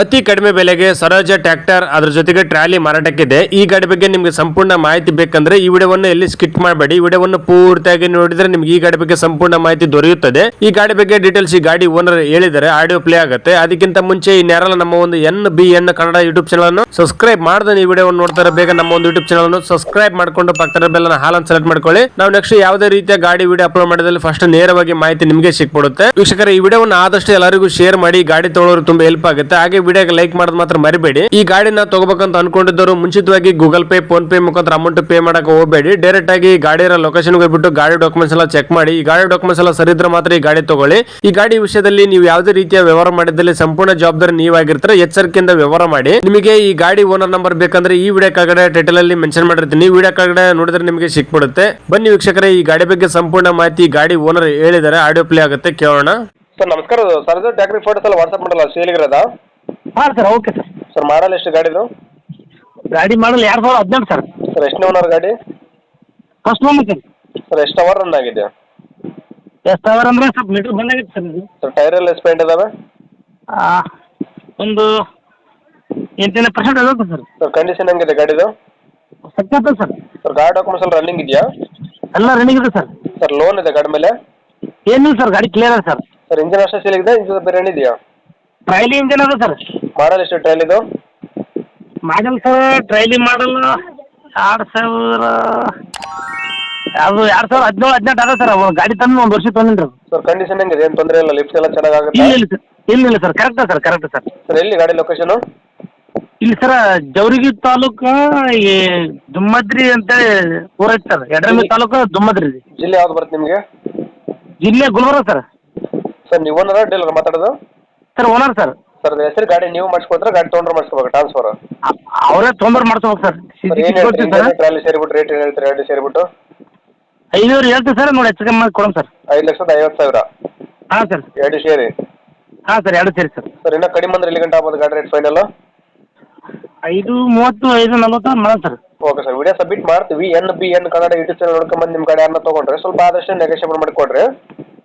ಅತಿ ಕಡಿಮೆ ಬೆಲೆಗೆ ಸರೋಜ ಟ್ರ್ಯಾಕ್ಟರ್ ಅದ್ರ ಜೊತೆಗೆ ಟ್ರಾಲಿ ಮಾರಾಟಕ್ಕಿದೆ. ಈ ಗಾಡಿ ಬಗ್ಗೆ ನಿಮಗೆ ಸಂಪೂರ್ಣ ಮಾಹಿತಿ ಬೇಕಂದ್ರೆ ಈ ವಿಡಿಯೋವನ್ನು ಎಲ್ಲಿ ಸ್ಕಿಟ್ ಮಾಡಬೇಡಿ. ವಿಡಿಯೋವನ್ನು ಪೂರ್ತಿಯಾಗಿ ನೋಡಿದ್ರೆ ನಿಮ್ಗೆ ಈ ಗಾಡಿ ಬಗ್ಗೆ ಸಂಪೂರ್ಣ ಮಾಹಿತಿ ದೊರೆಯುತ್ತದೆ. ಈ ಗಾಡಿ ಬಗ್ಗೆ ಡೀಟೇಲ್ಸ್ ಈ ಗಾಡಿ ಓನರ್ ಹೇಳಿದರೆ ಆಡಿಯೋ ಪ್ಲೇ ಆಗುತ್ತೆ. ಅದಕ್ಕಿಂತ ಮುಂಚೆ ಇನ್ಯಾರಲ್ಲ ನಮ್ಮ ಒಂದು N B N Kannada YouTube channel ಅನ್ನು ಸಬ್ಸ್ಕ್ರೈಬ್ ಮಾಡದೆ ಈ ವಿಡಿಯೋ ನೋಡ್ತಾರೆ, ಬೇಗ ನಮ್ಮ ಒಂದು ಯೂಟ್ಯೂಬ್ ಚಾನಲ್ ಅನ್ನು ಸಬ್ಸ್ಕ್ರೈಬ್ ಮಾಡ್ಕೊಂಡು ಪಕ್ಕದ ಬೆಲ್ಲ ಅನ್ನು ಸೆಲೆಕ್ಟ್ ಮಾಡ್ಕೊಳ್ಳಿ. ನಾವು ನೆಕ್ಸ್ಟ್ ಯಾವುದೇ ರೀತಿಯ ಗಾಡಿ ವಿಡಿಯೋ ಅಪ್ಲೋಡ್ ಮಾಡಿದಲ್ಲಿ ಫಸ್ಟ್ ನೇರವಾಗಿ ಮಾಹಿತಿ ನಿಮಗೆ ಸಿಕ್ಬಿಡುತ್ತೆ. ವೀಕ್ಷಕರ, ಈ ವಿಡಿಯೋವನ್ನು ಆದಷ್ಟು ಎಲ್ಲರಿಗೂ ಶೇರ್ ಮಾಡಿ. ಗಾಡಿ ತೊಗೊಳೋರು ತುಂಬಾ ಹೆಲ್ಪ್ ಆಗುತ್ತೆ. ಹಾಗೆ ವಿಡಿಯೋಗೆ ಲೈಕ್ ಮಾಡೋದು ಮಾತ್ರ ಮರಿಬೇಡಿ. ಈ ಗಾಡಿನ ತಗೋಬೇಕಂತ ಅನ್ಕೊಂಡಿದ್ದವರು ಮುಂಚಿತವಾಗಿ ಗೂಗಲ್ ಪೇ, ಫೋನ್ ಪೇ ಮುಖಾಂತರ ಅಮೌಂಟ್ ಪೇ ಮಾಡಕ್ಕೆ ಹೋಗಬೇಡಿ. ಡೈರೆಕ್ಟ್ ಆಗಿ ಗಾಡಿ ಇರೋ ಲೊಕೇಶನ್ ಹೋಗ್ಬಿಟ್ಟು ಗಾಡಿ ಡಾಕ್ಯುಮೆಂಟ್ಸ್ ಎಲ್ಲ ಚೆಕ್ ಮಾಡಿ. ಈ ಗಾಡಿ ಡಾಕ್ಯುಮೆಂಟ್ಸ್ ಎಲ್ಲ ಸರಿ ಮಾತ್ರ ಈ ಗಾಡಿ ತಗೊಳ್ಳಿ. ಈ ಗಾಡಿ ವಿಷಯದಲ್ಲಿ ನೀವು ಯಾವುದೇ ರೀತಿಯ ವ್ಯವಹಾರ ಮಾಡಿದಲ್ಲಿ ಸಂಪೂರ್ಣ ಜವಾಬ್ದಾರಿ ನೀವಾಗಿರ್ತಾರೆ ಎಚ್ಚರಿಕೆಯಿಂದ ವ್ಯವಹಾರ ಮಾಡಿ. ನಿಮಗೆ ಈ ಗಾಡಿ ಓನರ್ ನಂಬರ್ ಬೇಕಂದ್ರೆ ಈ ವಿಡಿಯೋ ಕೆಳಗಡೆ ಟೈಟಲ್ ಅಲ್ಲಿ ಮೆನ್ಷನ್ ಮಾಡಿರ್ತೀನಿ. ವಿಡಿಯೋ ಕೆಳಗಡೆ ನೋಡಿದ್ರೆ ನಿಮಗೆ ಸಿಕ್ಬಿಡುತ್ತೆ. ಬನ್ನಿ ವೀಕ್ಷಕರೇ, ಈ ಗಾಡಿ ಬಗ್ಗೆ ಸಂಪೂರ್ಣ ಮಾಹಿತಿ ಗಾಡಿ ಓನರ್ ಹೇಳಿದರೆ ಆಡಿಯೋ ಪ್ಲೇ ಆಗುತ್ತೆ, ಕೇಳೋಣ. ಸರ್, ನಮಸ್ಕಾರ. ಸರ್ ಟ್ಯಾಕ್ರಿ ಫೋಟೋಸ್ ಎಲ್ಲ ವಾಟ್ಸ್ಆಪ್ ಮಾಡಲ್ಲ ಸೇಲಿಗಿರೋದಾ ಹಾಂ sir okay sir. Sir model ಎಷ್ಟು ಗಾಡಿದು? ಗಾಡಿ ಮಾಡಲ್ ಎರಡು ಸಾವಿರದ ಹದಿನೆಂಟು ಸರ್. ಸರ್ ಎಷ್ಟು ಓನರ್ ಗಾಡಿ? First one sir. ಸರ್ ಎಷ್ಟು ಅವರ್ ರನ್ ಆಗಿದೆ ಎಷ್ಟು ಅವರ್ ಅಂದರೆ ಸ್ವಲ್ಪ ಮೀಟ್ರ್ ಬಂದಾಗಿತ್ತು ಸರ್ ಇದು ಸರ್ ಟೈರ್ ಎಲ್ಲ ಎಷ್ಟು ಪೇಂಟ್ ಇದಾವೆ? ಆ, ಒಂದು ಎಂಟನೇ ಪರ್ಸೆಂಟ್ ಆಗುತ್ತೆ ಸರ್. ಸರ್ ಕಂಡೀಷನ್ ಹೆಂಗಿದೆ ಗಾಡಿದು? ಸತ್ಯತ್ತ ಸರ್. ಸರ್ ಗಾಡಿ ಡಾಕ್ಯುಮೆಂಟ್ಸ್ ಎಲ್ಲ ರನ್ನಿಂಗ್ ಇದೆಯಾ? ಎಲ್ಲ ರನ್ನಿಂಗ್ ಇದೆ ಸರ್. ಸರ್ ಲೋನ್ ಇದೆ ಗಾಡಿ ಮೇಲೆ? ಏನು ಸರ್ ಗಾಡಿ ಕ್ಲಿಯರ್ ಅದ ಸರ್. ಸರ್ ಇಂಜಿನ್ ಅಷ್ಟೇ ಸೇಲಿಗಿದೆ ಇಂಜಿನ್ ಬೇರೆ ಏನಿದೆಯಾ ಟ್ರೈಲಿ ಇಂಜಿನ್ ಅದ ಸರ್ ಮಾಡಲ್ ಎಷ್ಟು ಟ್ರೈಲ್ ಇದು? ಮಾಡಲ್ ಸರ್ ಟ್ರೈಲಿ ಮಾಡಲ್ ಎರಡು ಸಾವಿರ ಅದು ಎರಡು ಸಾವಿರ ಹದಿನೇಳು ಹದಿನೆಂಟು ಅದ ಸರ್ ಗಾಡಿ ತಂದು ಒಂದು ವರ್ಷ ತಂದಿನಿ ಸರ್ ಕಂಡೀಷನ್ ಹೆಂಗಿದೆ? ಏನು ತೊಂದರೆ ಇಲ್ಲ? ಲಿಫ್ಟ್ ಎಲ್ಲ ಚೆನ್ನಾಗಾಗುತ್ತೆ? ಇಲ್ಲ ಇಲ್ಲ ಸರ್ ಇಲ್ಲ ಇಲ್ಲ sir correct sir correct sir sir ಎಲ್ಲಿ ಗಾಡಿ ಲೊಕೇಶನು ಇಲ್ಲಿ ಸರ್ ಜೌರಿಗಿ ತಾಲೂಕು ಈ ದುಮ್ಮದ್ರಿ ಅಂತೇಳಿ ಊರ ಐತೆ ಸರ್ ಯಡ್ರಮಿ ತಾಲೂಕು ದುಮ್ಮದ್ರಿ ರೀ ಜಿಲ್ಲೆ ಯಾವ್ದು ಬರುತ್ತೆ ನಿಮಗೆ? ಜಿಲ್ಲೆ ಗುಲ್ಬರ್ಗ ಸರ್ ಸರ್ ನೀವು ಓನರ ಡೀಲರ್ ಮಾತಾಡೋದು? ಸರ್ ಓನರ್ ಸರ್ ಸರ್ ಹೆಸರು ಗಾಡಿ ನೀವು ಮಾಡಿಸ್ಕೊಡ್ತಾರೆ ಗಾಡಿ ತೊಗೊಂಡ್ರೆ ಮಾಡಿಸ್ಕೋಬೇಕು ಟ್ರಾನ್ಸ್ಫರ್ ಅವರೇ ತೊಂದ್ರೆ ಮಾಡ್ಸ್ಬೇಕು ಸರ್ ಸರ್ ಏನು ಹೇಳ್ತೀರಿ ಇಂಜಿನ್ ಟ್ರಾಲಿ ಸೇರಿಬಿಟ್ಟು ರೇಟ್ ಏನು ಹೇಳ್ತೀರಿ ಎರಡು ಸೇರಿಬಿಟ್ಟು? ಐನೂರು ಹೇಳ್ತೀವಿ ಸರ್ ನೋಡಿ ಹೆಚ್ಚು ಕಮ್ಮಿ ಮಾಡಿ ಕೊಡೋಣ ಸರ್ ಐದು ಲಕ್ಷದ ಐವತ್ತು ಸಾವಿರ? ಹಾಂ ಸರ್ ಎರಡು ಸೇರಿ? ಹಾಂ ಸರ್ ಎರಡು ಸೇರಿ ಸರ್ ಸರ್ ಇನ್ನೂ ಕಡಿಮೆ ಅಂದ್ರೆ ಇಲ್ಲಿ ಗಂಟೆ ಆಗ್ಬೋದು ಗಾಡಿ ರೇಟ್ ಫೈನಲ್ ಐದು ಮೂವತ್ತು ಐದು ನಲ್ವತ್ತು ಮಾಡೋಣ sir okay sir video submit ಮಾಡ್ತೀವಿ. N B N Kannada YouTube channel ನೋಡ್ಕೊಂಡ್ಬಂದು ನಿಮ್ಮ ಗಾಡಿ ಯಾರನ್ನ ತೊಗೊಂಡ್ರೆ ಸ್ವಲ್ಪ ಆದಷ್ಟು ನೆಗೋಷಿಯೇಬಲ್ ಮಾಡಿ ಕೊಡ್ರಿ